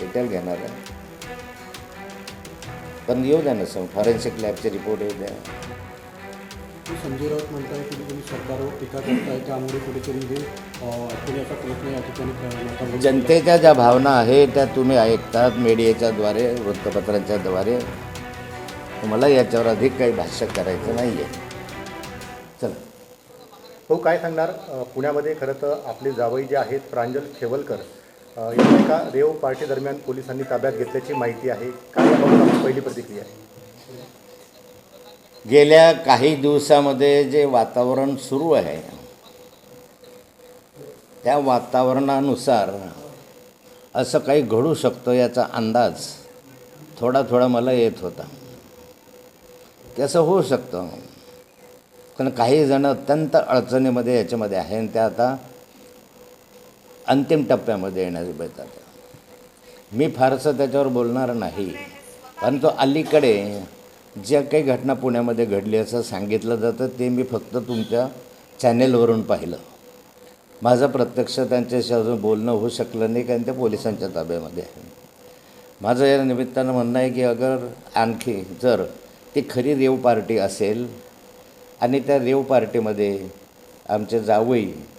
Detail घेणार आहे. पण येऊ द्या ना सर फॉरेन्सिक लॅबचे रिपोर्ट येऊ द्या. संजय राऊत म्हणताय की तुम्ही सरकारवर टीका करताय त्यामुळे कुठेतरी हे प्रयत्न या ठिकाणी आला. जनतेच्या ज्या भावना आहेत त्या तुम्ही ऐकतात मीडियाच्याद्वारे वृत्तपत्रांच्याद्वारे मला याच्यावर अधिक काही भाष्य करायचं नाही आहे चला. हो काय सांगणार? पुण्यामध्ये खरं तर आपले जावई जे आहेत प्रांजल खेवलकर यांना एका रेव पार्टी दरम्यान पोलिसांनी ताब्यात घेतल्याची माहिती आहे. काय याबाबत आपली पहिली प्रतिक्रिया आहे? गेल्या काही दिवसामध्ये जे वातावरण सुरू आहे त्या वातावरणानुसार असं काही घडू शकतं याचा अंदाज थोडा थोडा मला येत होता. की असं होऊ शकतं. कारण काही जण अत्यंत अडचणीमध्ये याच्यामध्ये आहे आणि त्या आता अंतिम टप्प्यामध्ये येण्यास बेतात मी फारसं त्याच्यावर बोलणार नाही परंतु अलीकडे ज्या काही घटना पुण्यामध्ये घडली असं सांगितलं जातं ते मी फक्त तुमच्या चॅनेलवरून पाहिलं. माझं प्रत्यक्ष त्यांच्याशी अजून बोलणं होऊ शकलं नाही कारण ते पोलिसांच्या ताब्यामध्ये आहे. माझं या निमित्तानं म्हणणं आहे की अगर आणखी जर ती खरी रेव पार्टी असेल आणि त्या रेव पार्टीमध्ये आमचे जावई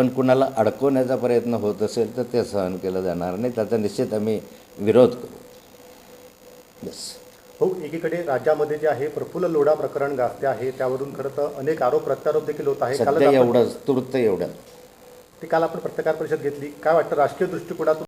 पण कुणाला अडकवण्याचा प्रयत्न होत असेल तर ते सहन केलं जाणार नाही. त्याचा निश्चित आम्ही विरोध करू. बस हो एकीकडे राज्यामध्ये जे आहे प्रफुल्ल लोढा प्रकरण गाजते आहे. त्यावरून खरं तर अनेक आरोप प्रत्यारोप देखील होत आहे. एवढंच तूर्त एवढं. ते काल आपण पत्रकार परिषद घेतली. काय वाटतं राजकीय दृष्टिकोनातून